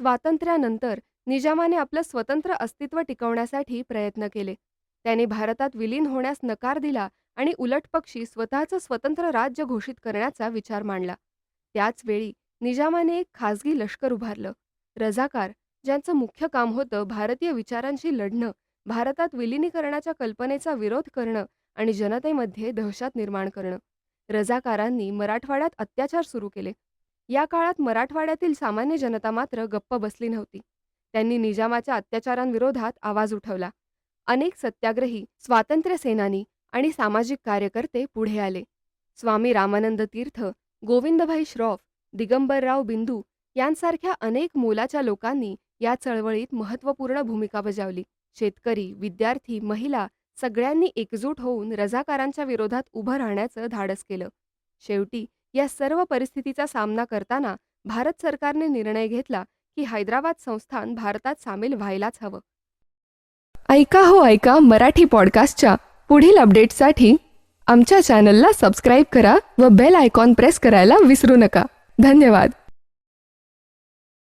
स्वातंत्र्यानंतर निजामाने आपलं स्वतंत्र अस्तित्व टिकवण्यासाठी प्रयत्न केले. त्याने भारतात विलीन होण्यास नकार दिला आणि उलटपक्षी स्वतःचं स्वतंत्र राज्य घोषित करण्याचा विचार मांडला. त्याच वेळी निजामाने एक खासगी लष्कर उभारलं. रझाकार ज्यांचं मुख्य काम होतं भारतीय विचारांशी लढणं भारतात विलिनीकरणाच्या कल्पनेचा विरोध करणं आणि जनतेमध्ये दहशत निर्माण करणं. रझाकारांनी मराठवाड्यात अत्याचार सुरू केले. या काळात मराठवाड्यातील सामान्य जनता मात्र गप्प बसली नव्हती. त्यांनी निजामाच्या अत्याचारांविरोधात आवाज उठवला. अनेक सत्याग्रही स्वातंत्र्य सेनानी आणि सामाजिक कार्यकर्ते पुढे आले. स्वामी रामानंद तीर्थ गोविंदभाई श्रॉफ दिगंबरराव बिंदू यांसारख्या अनेक मोलाच्या लोकांनी या चळवळीत महत्त्वपूर्ण भूमिका बजावली. शेतकरी विद्यार्थी महिला सगळ्यांनी एकजूट होऊन रझाकारांच्या विरोधात उभं राहण्याचं धाडस केलं. शेवटी या सर्व परिस्थितीचा सामना करताना भारत सरकारने निर्णय घेतला की हैदराबाद संस्थान भारतात सामील व्हायलाच हवं. ऐका हो ऐका मराठी पॉडकास्टच्या पुढील अपडेट्ससाठी आमच्या चॅनलला सबस्क्राईब करा व बेल आयकॉन प्रेस करायला विसरू नका. धन्यवाद.